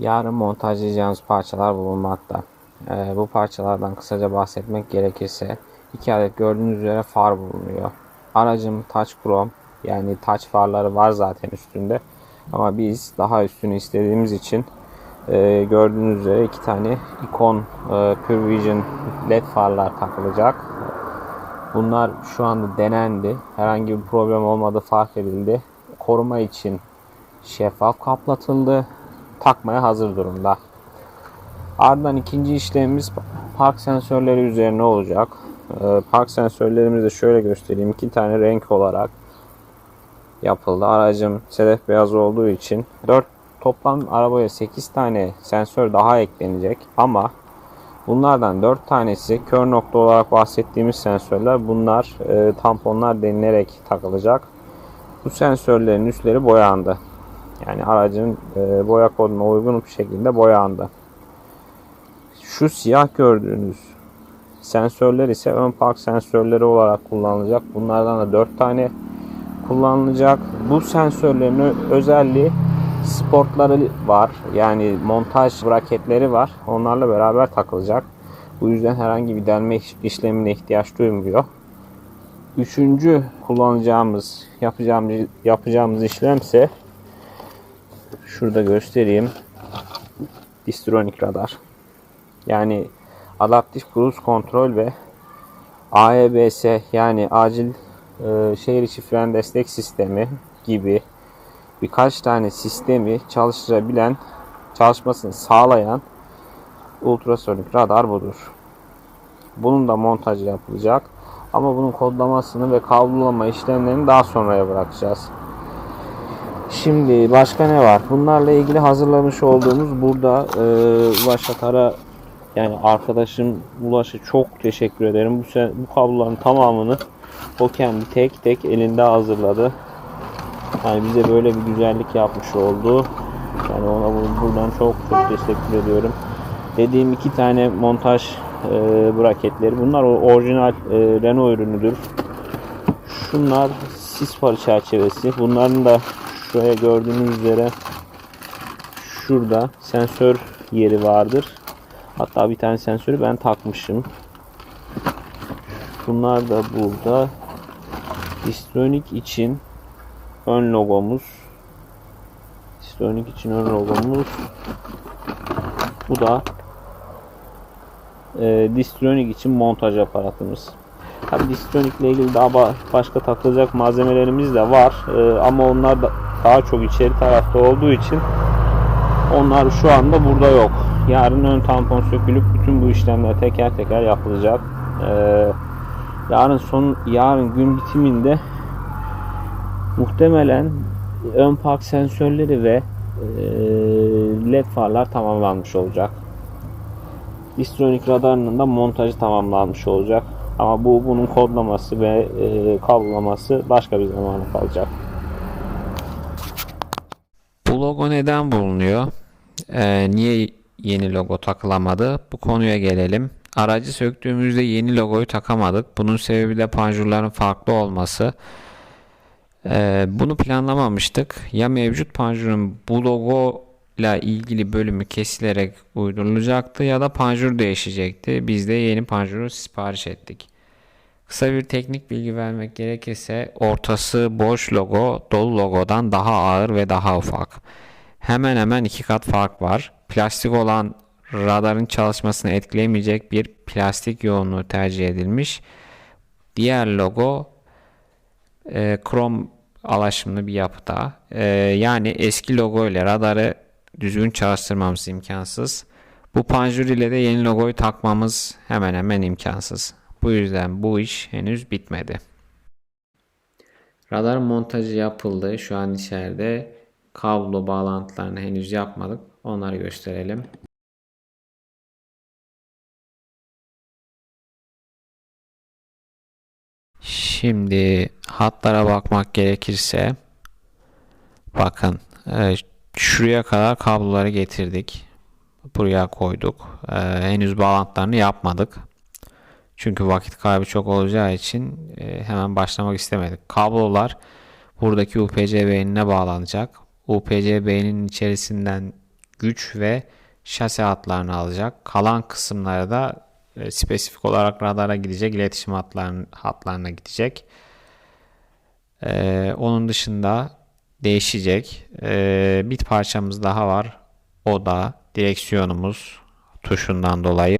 Yarın montajlayacağımız parçalar bulunmakta. Ee, bu parçalardan kısaca bahsetmek gerekirse iki adet gördüğünüz üzere far bulunuyor. Aracım touch chrome yani touch farları var zaten üstünde. Ama biz daha üstünü istediğimiz için e, gördüğünüz üzere iki tane ikon e, Pure Vision led farlar takılacak. Bunlar şu anda denendi. Herhangi bir problem olmadığı fark edildi. Koruma için şeffaf kaplatıldı. Takmaya hazır durumda. Ardından ikinci işlemimiz park sensörleri üzerine olacak. Ee, Park sensörlerimizi de şöyle göstereyim. İki tane renk olarak yapıldı. Aracım sedef beyaz olduğu için 4 toplam arabaya 8 tane sensör daha eklenecek ama bunlardan 4 tanesi kör nokta olarak bahsettiğimiz sensörler. Bunlar e, tamponlar denilerek takılacak. Bu sensörlerin üstleri boyandı. Yani aracın e, boya koduna uygun bir şekilde boyandı. Şu siyah gördüğünüz sensörler ise ön park sensörleri olarak kullanılacak. Bunlardan da 4 tane kullanılacak. Bu sensörlerin özelliği sportları var. Yani montaj braketleri var. Onlarla beraber takılacak. Bu yüzden herhangi bir delme iş- işlemine ihtiyaç duymuyor. Üçüncü kullanacağımız, yapacağımız, yapacağımız işlemse şurada göstereyim. Distronic radar. Yani adaptif cruise kontrol ve AEBS yani acil e, şehir içi fren destek sistemi gibi birkaç tane sistemi çalıştırabilen, çalışmasını sağlayan ultrasonik radar budur. Bunun da montajı yapılacak. Ama bunun kodlamasını ve kablolama işlemlerini daha sonraya bırakacağız. Şimdi başka ne var? Bunlarla ilgili hazırlamış olduğumuz burada e, Ulaş Atar'a yani arkadaşım Ulaş'a çok teşekkür ederim. Bu, bu kabloların tamamını o kendi tek tek elinde hazırladı. Yani bize böyle bir güzellik yapmış oldu. Yani ona bu- buradan çok çok teşekkür ediyorum. Dediğim iki tane montaj e, braketleri. Bunlar o orijinal e, Renault ürünüdür. Şunlar sis farı çerçevesi. Bunların da şuraya gördüğünüz üzere şurada sensör yeri vardır. Hatta bir tane sensörü ben takmışım. Bunlar da burada. Distronic için ön logomuz. Distronic için ön logomuz. Bu da e, Distronic için montaj aparatımız. Tabi Distronic ile ilgili daha ba- başka takılacak malzemelerimiz de var. E, ama onlar da daha çok içeri tarafta olduğu için onlar şu anda burada yok. Yarın ön tampon sökülüp bütün bu işlemler teker teker yapılacak. Ee, yarın son yarın gün bitiminde muhtemelen ön park sensörleri ve e, led farlar tamamlanmış olacak. Distronic radarının da montajı tamamlanmış olacak. Ama bu bunun kodlaması ve e, kablolaması başka bir zamana kalacak. Bu logo neden bulunuyor? Ee, niye yeni logo takılamadı? Bu konuya gelelim. Aracı söktüğümüzde yeni logoyu takamadık. Bunun sebebi de panjurların farklı olması. Ee, bunu planlamamıştık. Ya mevcut panjurun bu logo ile ilgili bölümü kesilerek uydurulacaktı ya da panjur değişecekti. Biz de yeni panjuru sipariş ettik. Kısa bir teknik bilgi vermek gerekirse ortası boş logo dolu logodan daha ağır ve daha ufak. Hemen hemen iki kat fark var. Plastik olan radarın çalışmasını etkilemeyecek bir plastik yoğunluğu tercih edilmiş. Diğer logo e, krom alaşımlı bir yapıda. E, yani eski logo ile radarı düzgün çalıştırmamız imkansız. Bu panjur ile de yeni logoyu takmamız hemen hemen imkansız. Bu yüzden bu iş henüz bitmedi. Radar montajı yapıldı. Şu an içeride kablo bağlantılarını henüz yapmadık. Onları gösterelim. Şimdi hatlara bakmak gerekirse bakın e, şuraya kadar kabloları getirdik. Buraya koyduk. E, henüz bağlantılarını yapmadık. Çünkü vakit kaybı çok olacağı için e, hemen başlamak istemedik. Kablolar buradaki UPC beynine bağlanacak. UPC beyninin içerisinden güç ve şase hatlarını alacak. Kalan kısımları da e, spesifik olarak radara gidecek, iletişim hatlarına, gidecek. Ee, onun dışında değişecek. Ee, bir parçamız daha var. O da direksiyonumuz tuşundan dolayı